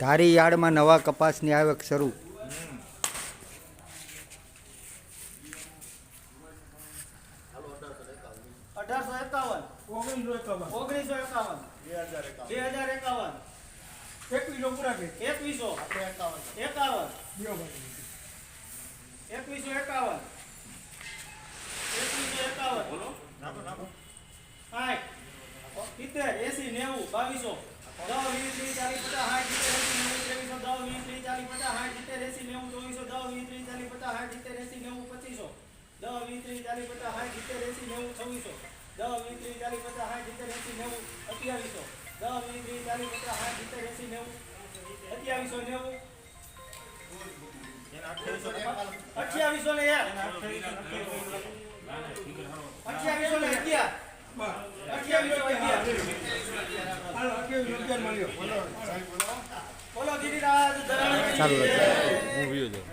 ધારી યાર્ડમાં નવા કપાસની આવક શરૂ. અઢારસો એકાવન. ઓગણીસો એકાવન. ઓગણીસો એકાવન બે હજાર એકાવન. એકવીસો પૂરા કે? એકવીસો. એકાવન. દિયો એકવીસો એકાવન. સિત્તેર એસી નેવું બાવીસો. દસ વીસ ત્રીસ ચાલીસ પચાસ સાઠ સિત્તેર એસી નેવું ત્રેવીસો. દસ વીસ ત્રીસ ચાલીસ પચાસ સાઠ સિત્તેર એસી નેવું ચોવીસો. દસ વીસ ત્રીસ ચાલીસ પચાસ સાઠ સિત્તેર એસી નેવું પચીસો. દસ વીસ ત્રીસ ચાલીસ પચાસ સાઠ સિત્તેર એસી નેવું છવ્વીસો. દસ વીસ ત્રીસ ચાલીસ પચાસ સાઠ સિત્તેર એસી નેવું અઠ્યાવીસો. દસ વીસ ત્રીસ ચાલીસ પચાસ સાઠ સિત્તેર એસી નેવું અઠ્યાવીસો નેવું. અઠ્યાવીસો ને એક. ચાલુ રાખજો. હું વ્યૂ છું